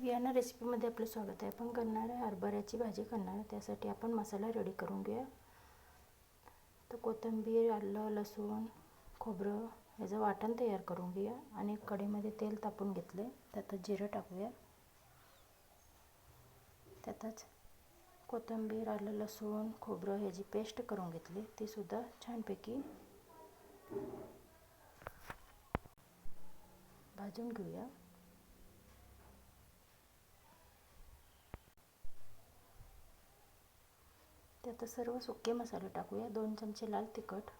बियाणं रेसिपीमध्ये आपलं स्वागत आहे. आपण करणार आहे हरभऱ्याची भाजी करणार आहे. त्यासाठी आपण मसाला रेडी करून घेऊया. तर कोथिंबीर आलं लसूण खोबरं ह्याचं वाटण तयार करून घेऊया. आणि कढईमध्ये तेल तापून घेतले. त्यातच जिरं टाकूया. त्यातच कोथिंबीर आलं लसूण खोबरं ह्याची पेस्ट करून घेतली. तीसुद्धा छानपैकी भाजून घेऊया. त्यात सर्व सुके मसाले टाकूया. दोन चमचे लाल तिखट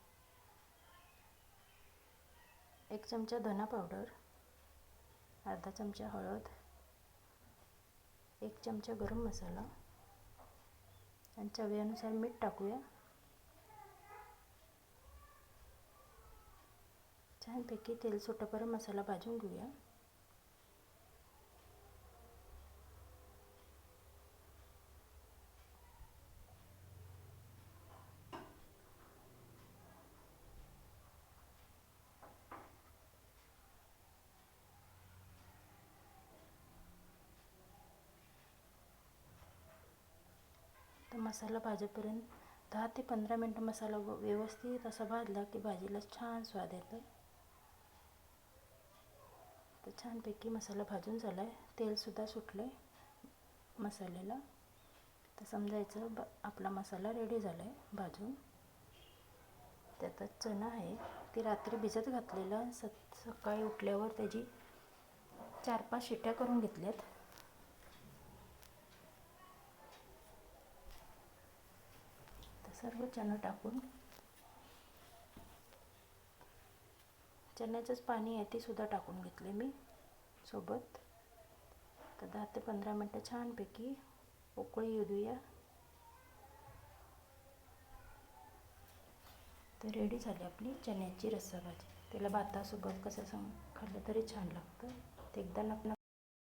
एक चमचा धना पावडर अर्धा चमचा हळद एक चमचा गरम मसाला आणि चवीनुसार मीठ टाकूया. छानपैकी तेल सुटेपर्यंत मसाला भाजून घेऊया. मसाला भाजेपर्यंत दहा ते पंधरा मिनटं मसाला व्यवस्थित असा भाजला की भाजीला छान स्वाद येतो तर छानपैकी मसाला भाजून झाला आहे तेलसुद्धा सुटलं आहे मसाल्याला. तर समजायचं ब आपला मसाला रेडी झाला आहे भाजून. त्यातच चणा आहे. ती रात्री भिजत घातलेलं स सकाळी उठल्यावर त्याची चार पाच शिट्ट्या करून घेतल्यात. सर्व चणा टाकून. चण्याचंच पाणी आहे ते सुद्धा टाकून घेतले मी सोबत. तर दहा ते पंधरा मिनटं छानपैकी उकळी येऊ देऊया तर रेडी झाली आपली चण्याची रस्सा भाजी त्याला भातासोबत कसं सांग खाल्लं तरी छान लागतं. ते एकदा नक